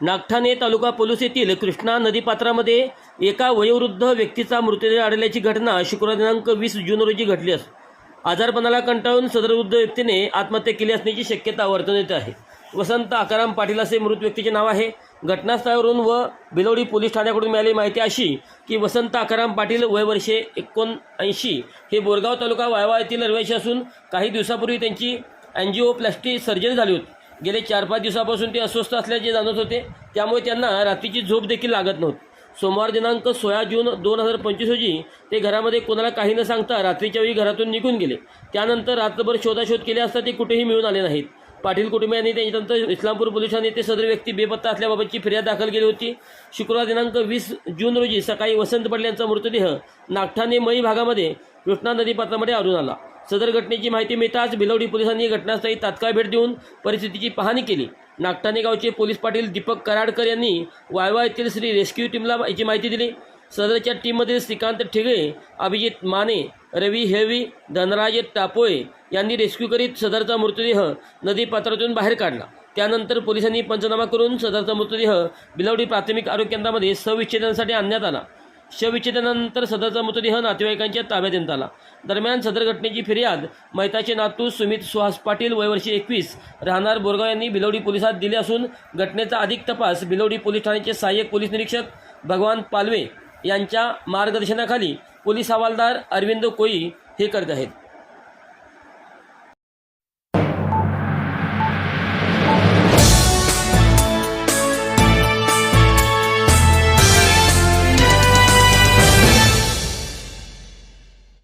नागठाणे तालुका police येथील कृष्णा नदीपात्रामध्ये एका वयोवृद्ध व्यक्तीचा मृतदेह आढळल्याची घटना शुक्रवार दिनांक वीस जून रोजी घडली असून आजारपणाला कंटाळून सदर वृद्ध व्यक्तीने आत्महत्या केली असण्याची शक्यता वर्तवण्यात येत आहे. वसंत आकाराम पाटील असे मृत व्यक्तीचे नाव आहे. घटनास्थळावरून व बिलोडी पोलीस ठाण्याकडून मिळाली माहिती अशी की वसंत आकाराम पाटील वय वर्षे एकोणऐंशी हे बोरगाव तालुका वायवा येथील रहिवाशी असून काही दिवसापूर्वी त्यांची अँजिओप्लास्टी सर्जरी झाली होती. गेले चार पाच दिवसापासून ते अस्वस्थ असल्याचे जाणवत होते. त्यामुळे त्यांना रात्रीची झोप देखील लागत नव्हती. सोमवार दिनांक सोळा जून दोन हजार पंचवीस रोजी ते घरामध्ये कोणाला काही न सांगता रात्रीच्या वेळी घरातून निघून गेले. त्यानंतर रात्रभर शोधाशोध केले असता ते कुठेही मिळून आले नाहीत. पाटील कुटुंबियांनी त्यांच्यानंतर इस्लामपूर पोलिसांनी ते सदर व्यक्ती बेपत्ता असल्याबाबतची फिर्याद दाखल केली होती. शुक्रवार दिनांक वीस जून रोजी सकाळी वसंत पडल्यांचा मृतदेह नागठाणे मई भागामध्ये कृष्णा नदीपात्रामध्ये आढळून आला. सदर घटनेची माहिती मिळताच बिलवडी पोलिसांनी घटनास्थळी तात्काळ भेट देऊन परिस्थितीची पाहणी केली. नागटाणे गावचे पोलीस पाटील दीपक कराडकर यांनी वायवा येथील श्री रेस्क्यू टीमला याची माहिती दिली. सदरच्या टीममध्ये श्रीकांत ठिगळे अभिजित माने रवी हेवी धनराज टापोळे यांनी रेस्क्यू करीत सदरचा मृतदेह नदीपात्रातून बाहेर काढला. त्यानंतर पोलिसांनी पंचनामा करून सदरचा मृतदेह बिलवडी प्राथमिक आरोग्य केंद्रामध्ये सविच्छेदनासाठी आणण्यात आला. शवविच्छेदनानंतर सदरचा मृतदेह नातेवाईकांच्या ताब्यात देण्यात आला. दरम्यान सदर घटनेची फिर्याद मैताचे नातू सुमित सुहास पाटील वयवर्षी एकवीस राहणार बोरगाव यांनी बिलवडी पोलिसात दिली असून घटनेचा अधिक तपास बिलवडी पोलीस ठाण्याचे सहाय्यक पोलीस निरीक्षक भगवान पालवे यांच्या मार्गदर्शनाखाली पोलीस हवालदार अरविंद कोई हे करत आहेत.